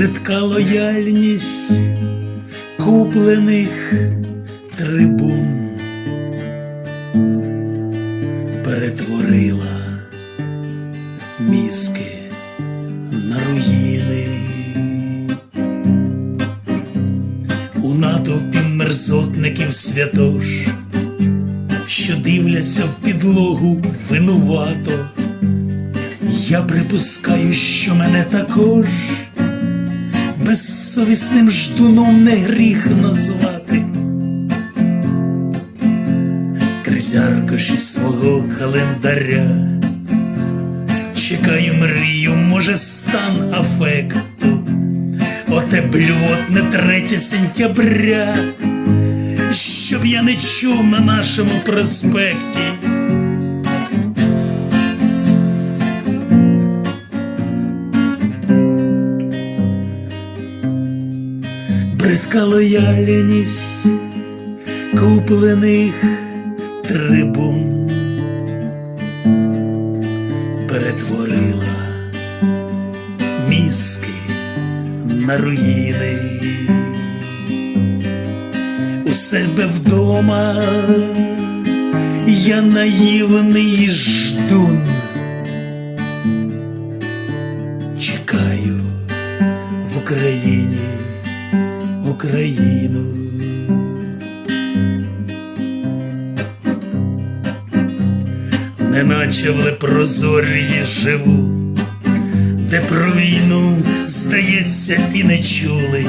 бридка лояльність куплених трибун перетворила мізки на руїни. У натовпі мерзотників святош, що дивляться в підлогу винувато. Я припускаю, що мене також безсовісним ждуном не гріх назвати. Крізь аркуші свого календаря чекаю мрію, може, стан афекту, оте блювотне третє сентября, щоб я не чув на нашому проспекті. Бридка лояльність куплених трибун перетворила мізки на руїни. У себе вдома я наївний ждун. Чекаю в Україні Україну. Неначе в лепрозорії живу, де про війну, здається, і не чули.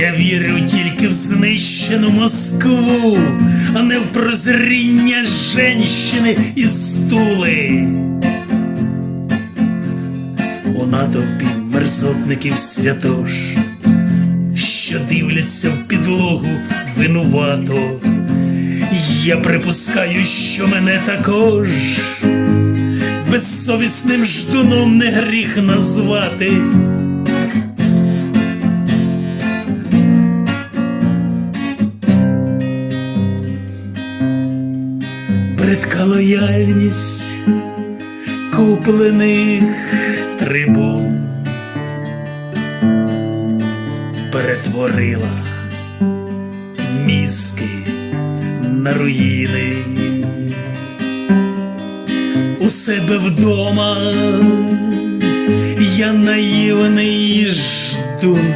Я вірю тільки в знищену Москву, а не в прозріння женщини і стули. У натовпі мерзотників святош що дивляться в підлогу винувато. Я припускаю, що мене також безсовісним ждуном не гріх назвати. Бридка лояльність куплених трибун перетворила мізки на руїни. У себе вдома я наївний ждун.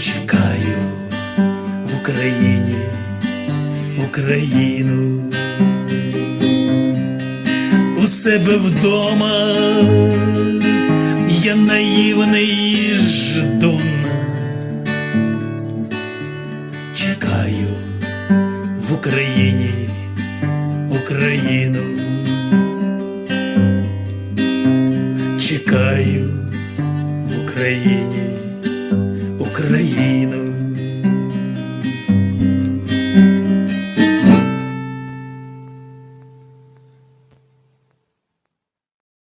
Чекаю в Україні Україну. У себе вдома я наївний ждун. Чекаю в Україні Україну. Чекаю в Україні Україну.